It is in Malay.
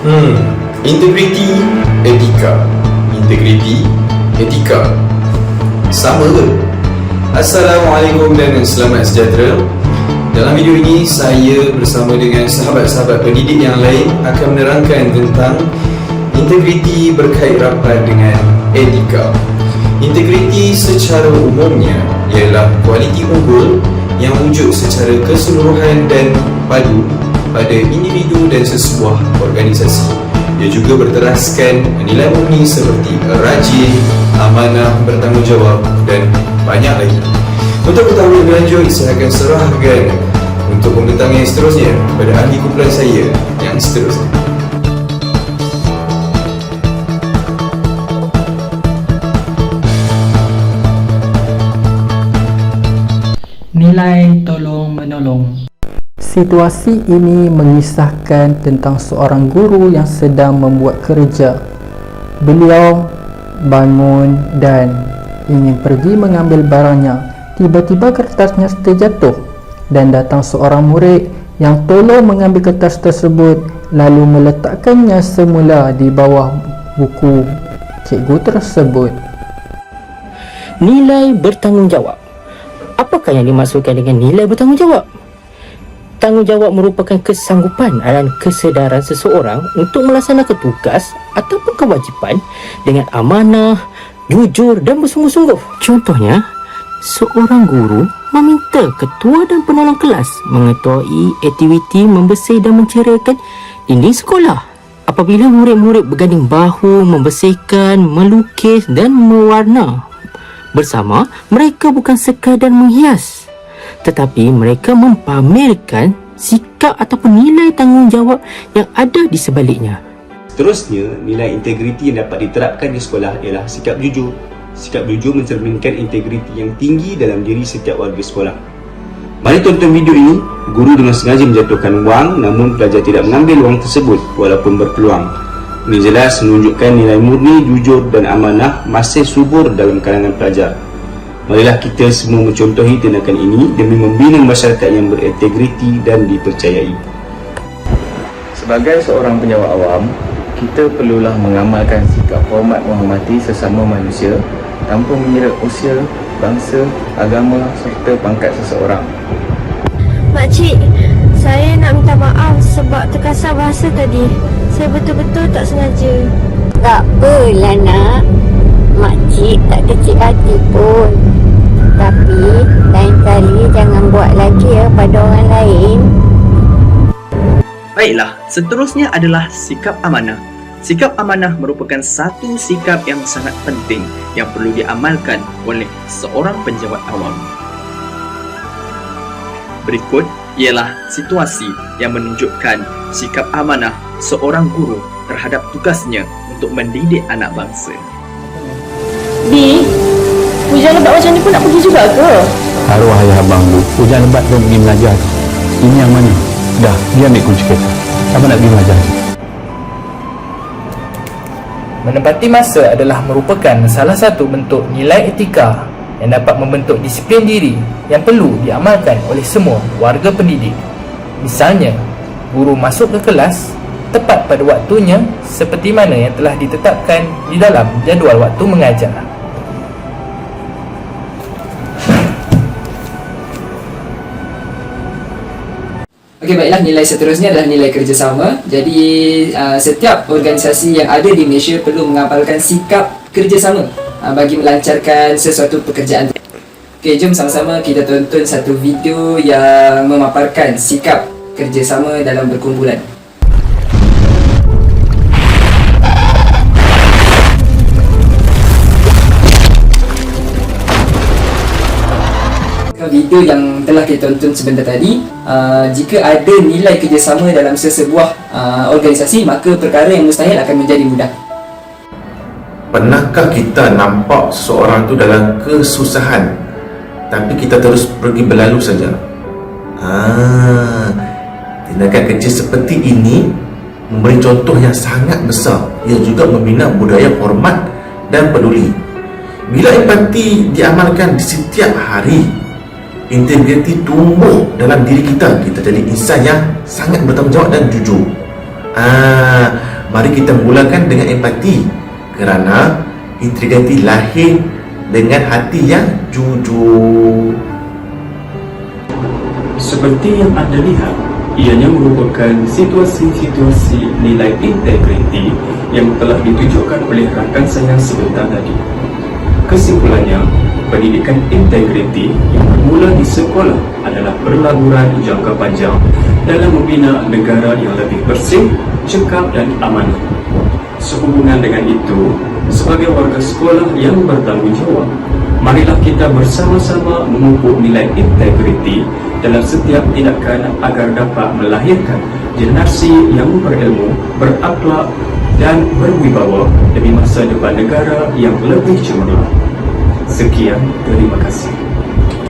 Hmm, integriti, etika. Integriti, etika. Sama ke? Assalamualaikum dan selamat sejahtera. Dalam video ini, saya bersama dengan sahabat-sahabat pendidik yang lain akan menerangkan tentang integriti berkait rapat dengan etika. Integriti secara umumnya ialah kualiti unggul yang wujud secara keseluruhan dan padu pada individu dan sesebuah organisasi. Ia juga berteraskan nilai murni seperti rajin, amanah, bertanggungjawab dan banyak lagi. Untuk ketahui lebih lanjut, saya akan serahkan untuk pembentang yang seterusnya pada ahli kumpulan saya yang seterusnya. Nilai tolong menolong Situasi ini mengisahkan tentang seorang guru yang sedang membuat kerja. Beliau bangun dan ingin pergi mengambil barangnya. Tiba-tiba kertasnya terjatuh dan datang seorang murid yang tolong mengambil kertas tersebut lalu meletakkannya semula di bawah buku cikgu tersebut. Nilai bertanggungjawab. Apakah yang dimaksudkan dengan nilai bertanggungjawab? Tanggungjawab merupakan kesanggupan dan kesedaran seseorang untuk melaksanakan tugas ataupun kewajipan dengan amanah, jujur dan bersungguh-sungguh. Contohnya, seorang guru meminta ketua dan penolong kelas mengetuai aktiviti membersih dan menceraikan dinding sekolah. Apabila murid-murid berganding bahu membersihkan, melukis dan mewarna bersama, mereka bukan sekadar menghias tetapi mereka mempamerkan sikap ataupun nilai tanggungjawab yang ada di sebaliknya. Seterusnya, nilai integriti yang dapat diterapkan di sekolah ialah sikap jujur. Sikap jujur mencerminkan integriti yang tinggi dalam diri setiap warga sekolah. Mari tonton video ini, guru dengan sengaja menjatuhkan wang namun pelajar tidak mengambil wang tersebut walaupun berpeluang. Ini jelas menunjukkan nilai murni, jujur dan amanah masih subur dalam kalangan pelajar. Marilah kita semua mencontohi tindakan ini demi membina masyarakat yang berintegriti dan dipercayai. Sebagai seorang penjawat awam, kita perlulah mengamalkan sikap hormat menghormati sesama manusia tanpa mengira usia, bangsa, agama serta pangkat seseorang. Makcik, saya nak minta maaf sebab terkasar bahasa tadi. Saya betul-betul tak sengaja. Tak apalah nak Makcik tak kecil hati pun Tapi lain kali jangan buat lagi ya pada orang lain Baiklah, seterusnya adalah sikap amanah. Sikap amanah merupakan satu sikap yang sangat penting yang perlu diamalkan oleh seorang penjawat awam. Berikut ialah situasi yang menunjukkan sikap amanah seorang guru terhadap tugasnya untuk mendidik anak bangsa. Di, hujan lebat macam ni pun nak pergi juga ke? Arwah ayah abang tu Hujan lebat dia pergi mengajar Ini yang mana? Dah, dia ambil kunci kereta Abang nak pergi mengajar Menempati masa adalah merupakan salah satu bentuk nilai etika yang dapat membentuk disiplin diri yang perlu diamalkan oleh semua warga pendidik. Misalnya, guru masuk ke kelas tepat pada waktunya seperti mana yang telah ditetapkan di dalam jadual waktu mengajar. Okey baiklah nilai seterusnya adalah nilai kerjasama. Jadi uh, setiap organisasi yang ada di Malaysia perlu mengamalkan sikap kerjasama uh, bagi melancarkan sesuatu pekerjaan. Okey jom sama-sama kita tonton satu video yang memaparkan sikap kerjasama dalam berkumpulan. Video yang telah kita tonton sebentar tadi uh, jika ada nilai kerjasama dalam sesebuah uh, organisasi maka perkara yang mustahil akan menjadi mudah Pernahkah kita nampak seseorang tu dalam kesusahan tapi kita terus pergi berlalu saja? Ah, tindakan kerja seperti ini memberi contoh yang sangat besar. Ia juga membina budaya hormat dan peduli. Bila empati diamalkan di setiap hari, integriti tumbuh dalam diri kita. Kita jadi insan yang sangat bertanggungjawab dan jujur. Ah, Mari kita mulakan dengan empati kerana integriti lahir dengan hati yang jujur. Seperti yang anda lihat, ianya merupakan situasi-situasi nilai integriti yang telah ditunjukkan oleh rakan saya sebentar tadi. Kesimpulannya, pendidikan integriti yang bermula di sekolah adalah perlaburan jangka panjang dalam membina negara yang lebih bersih, cekap dan amanah. Sehubungan dengan itu, sebagai warga sekolah yang bertanggungjawab, marilah kita bersama-sama memupuk nilai integriti dalam setiap tindakan agar dapat melahirkan generasi yang berilmu, berakhlak dan berwibawa demi masa depan negara yang lebih cemerlang. Sekian, terima kasih.